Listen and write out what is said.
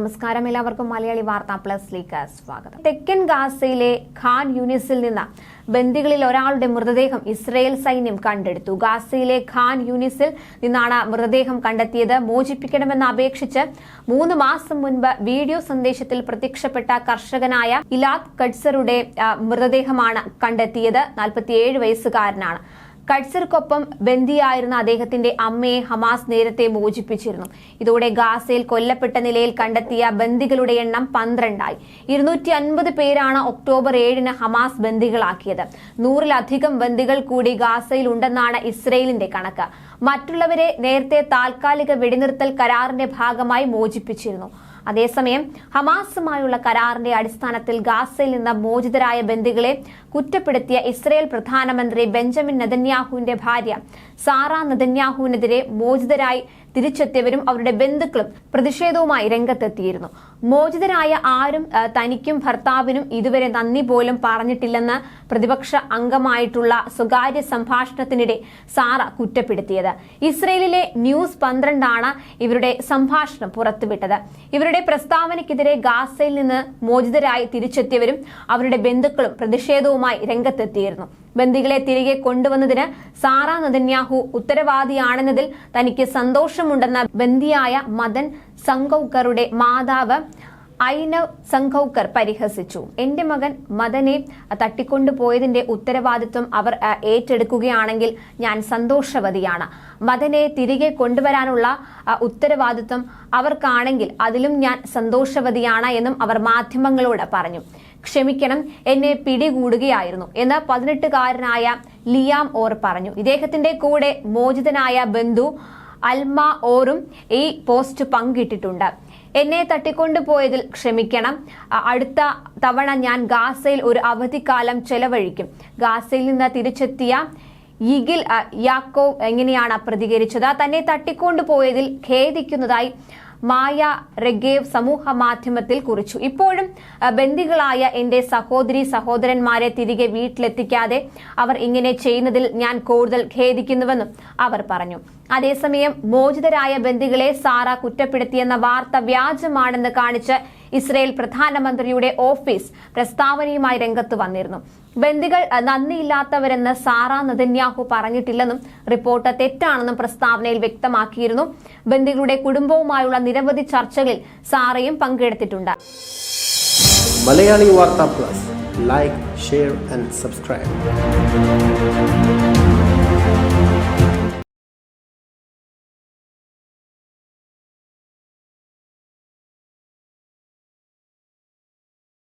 നമസ്കാരം. എല്ലാവർക്കും മലയാളി വാർത്താ പ്ലസിലേക്ക് സ്വാഗതം. തെക്കൻ ഗാസയിലെ ഖാൻ യൂണിസിൽ നിന്ന് ബന്ദികളിൽ ഒരാളുടെ മൃതദേഹം ഇസ്രയേൽ സൈന്യം കണ്ടെടുത്തു. ഗാസയിലെ ഖാൻ യൂണിസിൽ നിന്നാണ് മൃതദേഹം കണ്ടെത്തിയത്. മോചിപ്പിക്കണമെന്ന് അപേക്ഷിച്ച് മൂന്ന് മാസം മുൻപ് വീഡിയോ സന്ദേശത്തിൽ പ്രത്യക്ഷപ്പെട്ട കർഷകനായ ഇലാദ് കഡ്സറുടെ മൃതദേഹമാണ് കണ്ടെത്തിയത്. നാൽപ്പത്തിയേഴ് വയസ്സുകാരനാണ്. കട്സർക്കൊപ്പം ബന്ദിയായിരുന്ന അദ്ദേഹത്തിന്റെ അമ്മയെ ഹമാസ് നേരത്തെ മോചിപ്പിച്ചിരുന്നു. ഇതോടെ ഗാസയിൽ കൊല്ലപ്പെട്ട നിലയിൽ കണ്ടെത്തിയ ബന്ദികളുടെ എണ്ണം പന്ത്രണ്ടായി. ഇരുന്നൂറ്റി അൻപത് പേരാണ് ഒക്ടോബർ ഏഴിന് ഹമാസ് ബന്ദികളാക്കിയത്. നൂറിലധികം ബന്ദികൾ കൂടി ഗാസയിൽ ഉണ്ടെന്നാണ് ഇസ്രയേലിന്റെ കണക്ക്. മറ്റുള്ളവരെ നേരത്തെ താൽക്കാലിക വെടിനിർത്തൽ കരാറിന്റെ ഭാഗമായി മോചിപ്പിച്ചിരുന്നു. അതേസമയം ഹമാസുമായുള്ള കരാറിന്റെ അടിസ്ഥാനത്തിൽ ഗാസയിൽ നിന്ന് മോചിതരായ ബന്ദികളെ കുറ്റപ്പെടുത്തിയ ഇസ്രയേൽ പ്രധാനമന്ത്രി ബെഞ്ചമിൻ നെതന്യാഹുവിന്റെ ഭാര്യ സാറ നെതന്യാഹുവിനെതിരെ മോചിതരായി തിരിച്ചെത്തിയവരും അവരുടെ ബന്ധുക്കളും പ്രതിഷേധവുമായി രംഗത്തെത്തിയിരുന്നു. മോചിതരായ ആരും തനിക്കും ഭർത്താവിനും ഇതുവരെ നന്ദി പോലും പറഞ്ഞിട്ടില്ലെന്ന് പ്രതിപക്ഷ അംഗമായിട്ടുള്ള സ്വകാര്യ സംഭാഷണത്തിനിടെ സാറ കുറ്റപ്പെടുത്തിയത്. ഇസ്രയേലിലെ ന്യൂസ് പന്ത്രണ്ടാണ് ഇവരുടെ സംഭാഷണം പുറത്തുവിട്ടത്. ഇവരുടെ പ്രസ്താവനയ്ക്കെതിരെ ഗാസയിൽ നിന്ന് മോചിതരായി തിരിച്ചെത്തിയവരും അവരുടെ ബന്ധുക്കളും പ്രതിഷേധവുമായി രംഗത്തെത്തിയിരുന്നു. ബന്ദികളെ തിരികെ കൊണ്ടുവന്നതിന് സാറ നദന്യാഹു ഉത്തരവാദിയാണെന്നതിൽ തനിക്ക് സന്തോഷമുണ്ടെന്ന ബന്ദിയായ മദൻ സംഗൌക്കറുടെ മാതാവ് ഐനവ് സംഘൌക്കർ പരിഹസിച്ചു. എന്റെ മകൻ മദനെ തട്ടിക്കൊണ്ടുപോയതിന്റെ ഉത്തരവാദിത്വം അവർ ഏറ്റെടുക്കുകയാണെങ്കിൽ ഞാൻ സന്തോഷവതിയാണ്. മദനെ തിരികെ കൊണ്ടുവരാനുള്ള ഉത്തരവാദിത്വം അവർക്കാണെങ്കിൽ അതിലും ഞാൻ സന്തോഷവതിയാണ് എന്നും അവർ മാധ്യമങ്ങളോട് പറഞ്ഞു. ക്ഷമിക്കണം എന്നെ പിടികൂടുകയായിരുന്നു എന്ന് പതിനെട്ടുകാരനായ ലിയാം ഓർ പറഞ്ഞു. ഇദ്ദേഹത്തിന്റെ കൂടെ മോചിതനായ ബന്ധു അൽമ ഓറും ഈ പോസ്റ്റ് പങ്കിട്ടിട്ടുണ്ട്. എന്നെ തട്ടിക്കൊണ്ടുപോയതിൽ ക്ഷമിക്കണം. അടുത്ത തവണ ഞാൻ ഗാസയിൽ ഒരു അവധിക്കാലം ചെലവഴിക്കും. ഗാസയിൽ നിന്ന് തിരിച്ചെത്തിയ ഈഗിൽ യാക്കോ എങ്ങനെയാണ് പ്രതികരിച്ചത്? തന്നെ തട്ടിക്കൊണ്ടുപോയതിൽ ഖേദിക്കുന്നതായി മായ റെഗേവ് സമൂഹ മാധ്യമത്തിൽ കുറിച്ചു. ഇപ്പോഴും ബന്ദികളായ എന്റെ സഹോദരി സഹോദരന്മാരെ തിരികെ വീട്ടിലെത്തിക്കാതെ അവർ ഇങ്ങനെ ചെയ്യുന്നതിൽ ഞാൻ കൂടുതൽ ഖേദിക്കുന്നുവെന്നും അവർ പറഞ്ഞു. അതേസമയം മോചിതരായ ബന്ദികളെ സാറ കുറ്റപ്പെടുത്തിയെന്ന വാർത്ത വ്യാജമാണെന്ന് കാണിച്ച് ഇസ്രയേൽ പ്രധാനമന്ത്രിയുടെ ഓഫീസ് പ്രസ്താവനയുമായി രംഗത്ത് വന്നിരുന്നു. ബന്ദികൾ നന്ദിയില്ലാത്തവരെന്ന് സാറ നദന്യാഹു പറഞ്ഞിട്ടില്ലെന്നും റിപ്പോർട്ട് തെറ്റാണെന്നും പ്രസ്താവനയിൽ വ്യക്തമാക്കിയിരുന്നു. ബന്ദികളുടെ കുടുംബവുമായുള്ള നിരവധി ചർച്ചകളിൽ സാറയും പങ്കെടുത്തിട്ടുണ്ട്. Malayali Vartha plus. Like share and subscribe